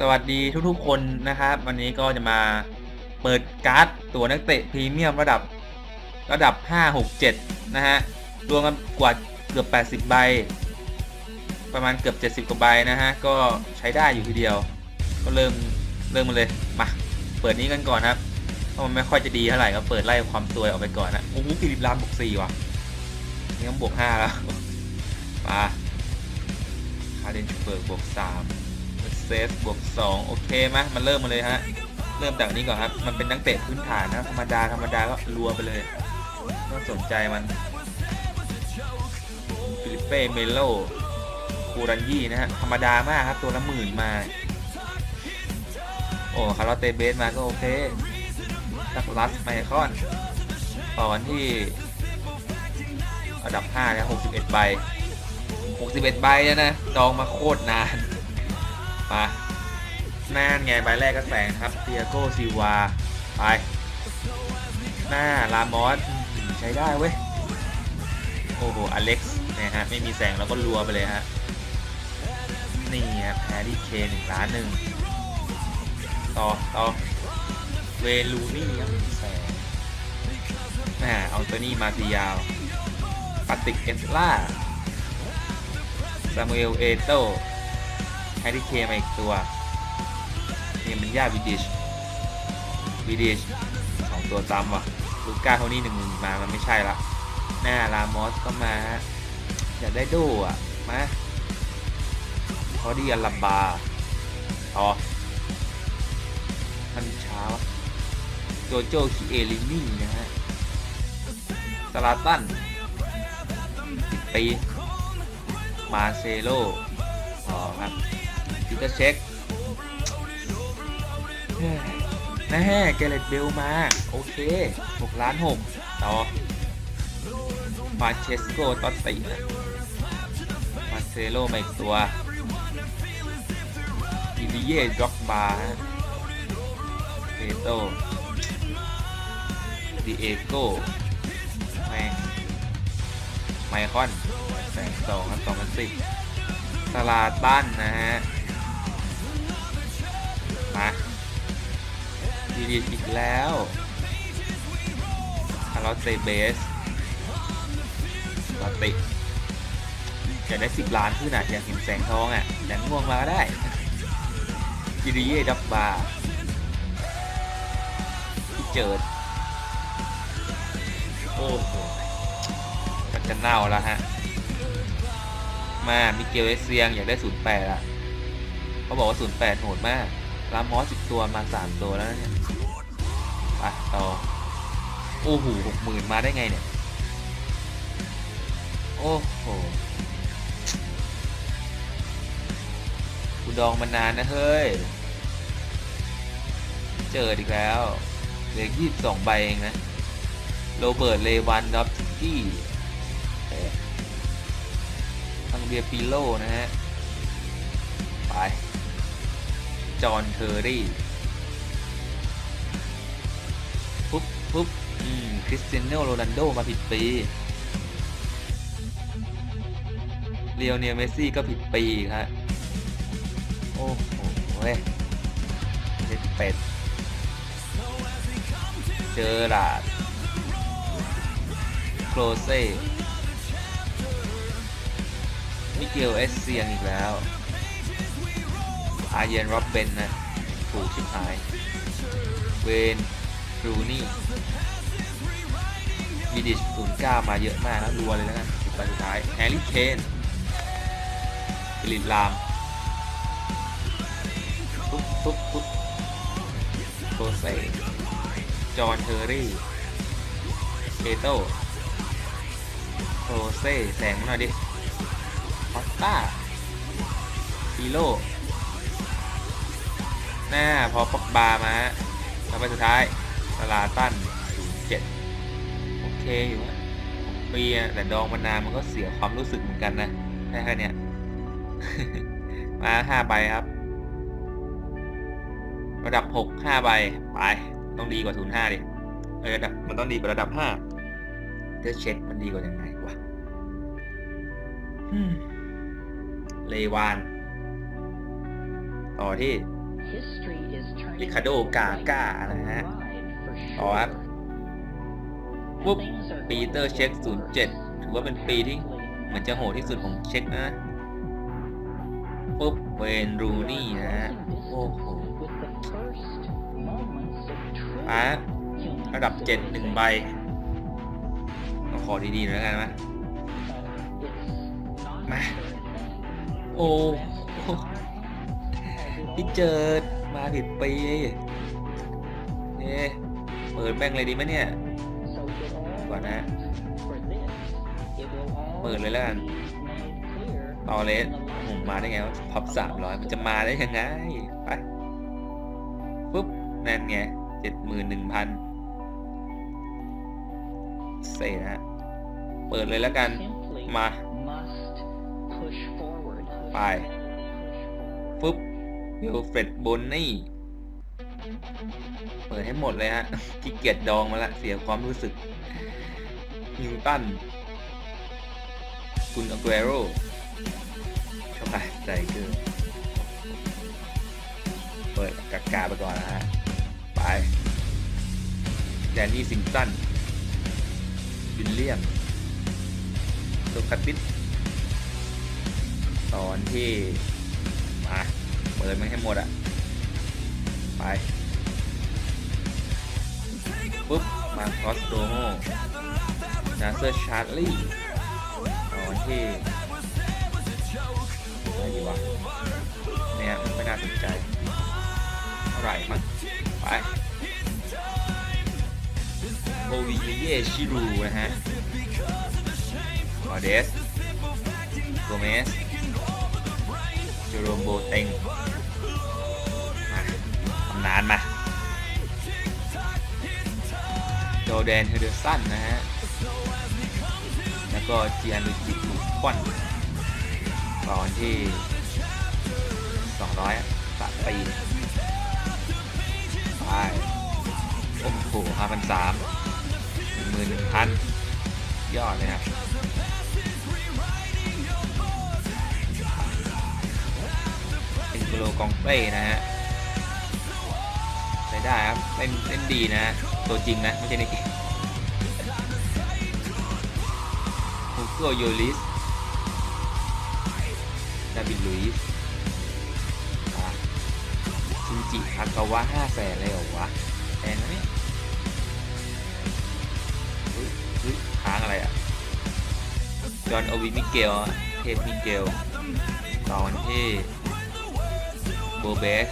สวัสดีทุกๆคนนะครับ วันนี้ก็จะมาเปิดการ์ดตัวนักเตะพรีเมียมระดับระดับ 5 6 7 นะฮะ รวมกันกว่าเกือบ 80 ใบ ประมาณเกือบ 70 กว่าใบนะฮะ ก็ใช้ได้อยู่ทีเดียว ก็เริ่มเริ่มมาเลย มา เปิดนี้กันก่อนครับ เพราะมันไม่ค่อยจะดีเท่าไหร่ก็เปิดไล่ความตัวยออกไปก่อนนะ โอ้โหฟิลิปลามบวก4ว่ะ นี่ต้องบวก 5 แล้วมาคาเดนชูเบิร์กบวก 3 เซฟบวก2โอเคไหมมันเริ่มมาเลยฮะ เริ่มจากนี้ก่อนครับ มันเป็นนักเตะพื้นฐานนะธรรมดาธรรมดาก็รัวไปเลยต้องสนใจมันฟิลิปเป้เมโลคูรันยี่นะฮะ ธรรมดามากครับ ตัวละหมื่นมา โอ้คาร์ลเตเบสมาก็โอเคดักลัสไมคอนต่อนที่อันดับ5นะ61 ใบ 61 ใบเนี่ยนะ จองมาโคตรนาน มาหน้าไงใบแรกก็แสงครับเตียโกซิวาไป หน้าลามอสใช้ได้เว้ย โอ้โห อเล็กซ์นะฮะ ไม่มีแสงแล้วก็รัวไปเลยฮะ นี่ครับแฮร์รี่เคนหนึ่งล้านหนึ่งต่อต่อเวลูนี่ยังมีแสงน่าเอาตัวนี้มาตียาวปาติกเอสล่าซามูเอลเอโต ฮร์รี่เคนมาอีกตัวเนี่ยมันยาวิดิชวิดิชสองตัวซ้ำว่ะลูก้าเท่านี้หนึ่งมามันไม่ใช่ละหน้าลามอสก็มาฮะอยากได้โดอะมาพอดีอัลลัมบาอ๋อมันช้าวะโจโจคิเอลินี่นะฮะสลาตันสิบปีมาเซโลอ๋อครับ พิเตอร์เช็คนะฮะเกเรตเบลมา โอเค 6 ล้าน 6 ต่อมาเชสโกตอตตินะมาเซโลมาอีกตัวอิลิเย่ด็อกบาเอโตดิเอโกแมงไมคอนแสงสองครับสองพันสิบสลาตันนะฮะ มาดีดีอีกแล้วคาร์ลเซเบสปกติอยากได้สิบล้านขึ้นอะอยากเห็นแสงทองอะแสงม่วงมาก็ได้จิริเย่ดับบาร์ที่เจิด โอ้โหก็จะเน่าแล้วฮะ มามิเกลเอเซียงอยากได้ศูนย์แปดอะ เขาบอกว่าศูนย์แปดโหดมาก ลามอสสิบตัวมาสามตัวแล้วเนี่ยไปต่อโอ้โหหกหมื่นมาได้ไงเนี่ย โอ้โหกูดองมานานนะเฮ้ย เจออีกแล้วเหลือยี่สิบสองใบเองนะ โรเบิร์ต เลวันดอฟสกี้ทังเบียปิโลนะฮะ ไป จอห์นเทอร์รี่ปุ๊บปุ๊บอืมคริสเตียโนโรนัลโดมาผิดปีเรียวเนียเมสซี่ก็ผิดปีครับโอ้โหเว้ยเด็ดเป็ด เจอราดโคลเซ่มิเกลเอสเซียงอีกแล้ว อาเยนร็อบเบนนะถูกชิบหาย เวนรูนี่วิดิช09มาเยอะมากแล้วรัวเลยนะสิบใบสุดท้ายแฮร์รี่เคนฟิลิปลามปุ๊บปุ๊บปุ๊บโรเซ่จอห์นเทอร์รี่เอโต้โรเซ่แสงมาหน่อยดิคอสตาฮีโร่ หน้าพอปักบามาแล้วไปสุดท้ายสลาตัน07โอเคอยู่อะปีอะแต่ดองมานานมันก็เสียความรู้สึกเหมือนกันนะแค่แค่เนี้ยมาห้าใบครับ ระดับหกห้าใบไปต้องดีกว่าศูนย์ห้าดิเออระดับมันต้องดีกว่าระดับห้าเดี๋ยวเช็คมันดีกว่าอย่างไรวะอืมเลวาน ต่อที่ ริคาโดกาก้านะฮะต่อครับปุ๊บปีเตอร์เช็ค 07 ถือว่าเป็นปีที่เหมือนจะโหดที่สุดของเช็คนะปุ๊บเวนรูนี่นะฮะโอ้โหอะระดับ7 1ใบเอาขอดีๆหน่อยแล้วกันนะมา โอ้โห พี่เจิดมาผิดปีเอ๊ะเปิดแบ่งเลยดีไหมเนี่ย ก่อนนะ เปิดเลยแล้วกันตอเลสผมมาได้ไงวะพับสามร้อยมันจะมาได้ยังไง ไป ปุ๊บ นั่นไงเจ็ดหมื่นหนึ่งพันเซนะฮะ เปิดเลยแล้วกัน มา ไป ปุ๊บ วิลเฟรดบนนี่ เปิดให้หมดเลยฮะขี้เกียจดองมาละ เสียความรู้สึก นิวตัน คุณอ g เกโรเข้าไปใจเกอร์เปิดกากาไปก่อนนะฮะ ไป แดนนี่สิงตันวิลเลียมโซคัตติสตอนที่ ปิดมันให้หมดอะไปปุ๊บ มาคอสโตโมนาเซอร์ชาร์ลีตอนที่อะไรดีวะเนี่ยไม่น่าสนใจเท่าไหร่มั้งไปโอวิเยชิรูนะฮะออเดสโกเมสเจโรมโบเต็งำนานมาโจแดนเฮเดอร์สันนะฮะ แล้วก็เจีอานุจิบุฟฟอนตอนที่ 200สัปีไปโอ้โห5,300 11,000ยอดเลยครับเป็นกุโลกองเป้นะฮะ ใช้ได้ครับเล่นเล่นดีนะ ตัวจริงนะ ไม่ใช่ในเกมฮูโกโยลิสดาบินลุยส์ชินจิฮากาวะห้าแสนเลยเหรอวะแพงนะเนี่ยเฮ้ยเฮ้ยค้างอะไรอะ จอห์นโอวิมิเกลเทพมิเกลตอนที่โบเบส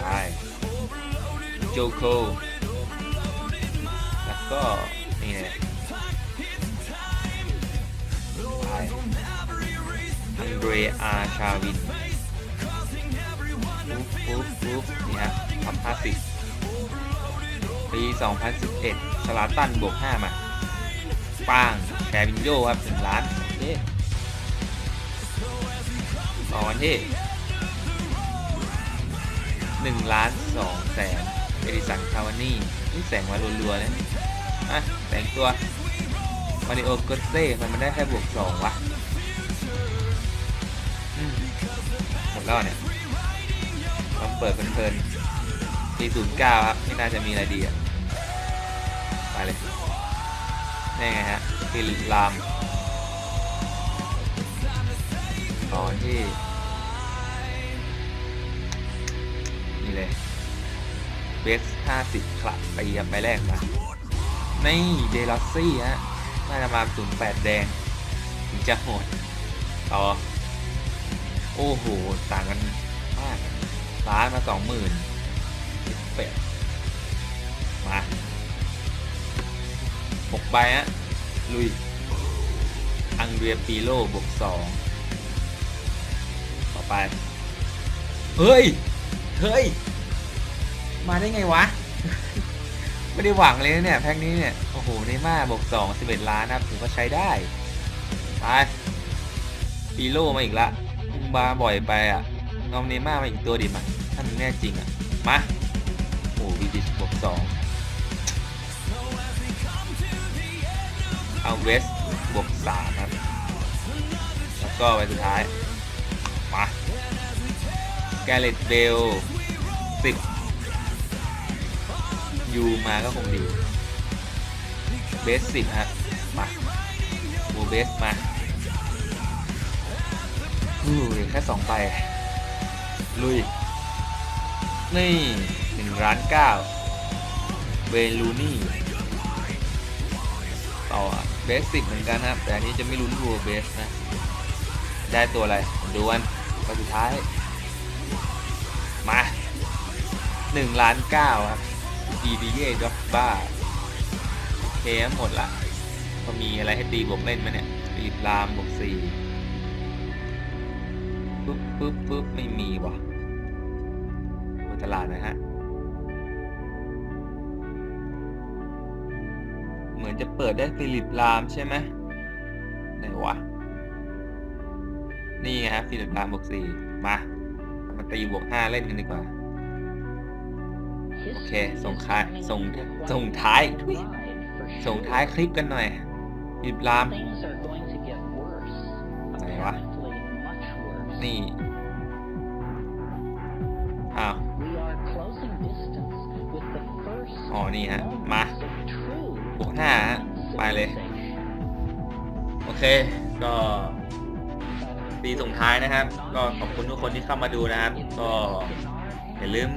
ไป โจโค แล้วก็ นี่เนี่ยไปอันเดรอาชาวินปุ๊บปุ๊บปุ๊บนี่ฮะท็อป50ปี 2011 สลาตันบวก 5 มาป้างแชร์วินโยครับ1ล้านโอเคต่อวันที่1ล้าน2แสน เอดิสันคาวานี่นี่แสงมารัวๆเลยอะแต่งตัวมาริโอโกเซ่มันมันได้แค่บวกสองวะหมดแล้วเนี่ยลองเปิดเพลินๆปีศูนย์เก้าครับ ไม่น่าจะมีอะไรดีอะไปเลยนี่ไงฮะฟิลลามตอนที่ นี่เลย เบส50คละไปยับไปแรกมานี่เดลอสซี่ฮะน่าจะมาศูนย์แปดแดง ถึงจะโหดต่อ โอ้โห ต่างกันมากล้านมาสองหมื่นเป็ดมาหกใบฮะ ลุย อังเดรียปีโลบวกสองต่อไป เฮ้ย เฮ้ย มาได้ไงวะ ไม่ได้หวังเลยเนี่ยแพ็กนี้เนี่ย โอ้โหเนม่าบวกสองสิบเอ็ดล้านนะครับถือว่าใช้ได้ ไปปีโลมาอีกละมึงบาบ่อยไปอะงอมเนม่ามาอีกตัวดิมันถ้ามึงแน่จริงอะ มาโอ้วีดิชบวกสองเอาเวสบวกสามครับ แล้วก็ไปสุดท้าย มาแกเรตเบลสิบ ยูมาก็คงดีเบสสิบครับมาบูเบสมาอู้แค่สองใบลุย นี่หนึ่งล้านเก้าเวลูนี่ต่อเบสสิบเหมือนกันนะครับแต่อันนี้จะไม่ลุ้นรัวเบสนะ ได้ตัวอะไรดูกันไปสุดท้าย มาหนึ่งล้านเก้าครับ ดีดีเย่ด็อกบ้าโอเคหมดละก็มีอะไรให้ตีบวกเล่นไหมเนี่ยตีรามบวกสี่ปึ๊บปึ๊บปึ๊บไม่มีว่ะดูตลาดนะฮะ เหมือนจะเปิดได้ฟิลิปรามใช่ไหมไหนวะ นี่ไงฮะฟิลิปรามบวกสี่มา มาตีบวกห้าเล่นกันดีกว่า โอเคเคส่ส่งงท้าท้ายยส่ส่งงส่ส่งงท้าท้ายยส่งท้ายคลิปกันหน่อยฟิลิปรามไหนวะ นี่ อ้าว อ๋อ นี่ฮะ มาบวกห้าฮะ ไปเลย โอเค ก็ปีส่งท้ายนะครับ ก็ขอบคุณทุกคนที่เข้ามาดูนะครับ ก็อย่าลืม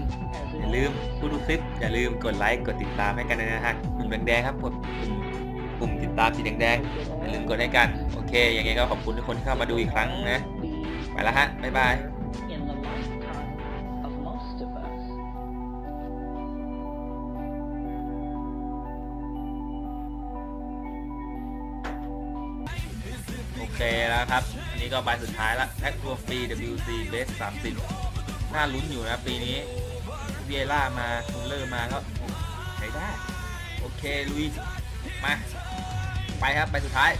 อย่าลืมผู้ดูคลิป อย่าลืมกดไลค์กดติดตามให้กันนะฮะปุ่มแดงๆครับกดปุ่มปุ่มติดตามสีแดงๆอย่าลืมกดให้กันโอเคยังไงก็ขอบคุณทุกคนที่เข้ามาดูอีกครั้งนะไปแล้วฮะบ๊ายบายโอเคแล้วครับอันนี้ก็ใบสุดท้ายละแพ็ครวมปี WC Base 30 น่าลุ้นอยู่นะปีนี้ เวียร่ามาคูลเลอร์มาก็ใช้ได้ โอเคลุยมา ไปครับ ไปสุดท้าย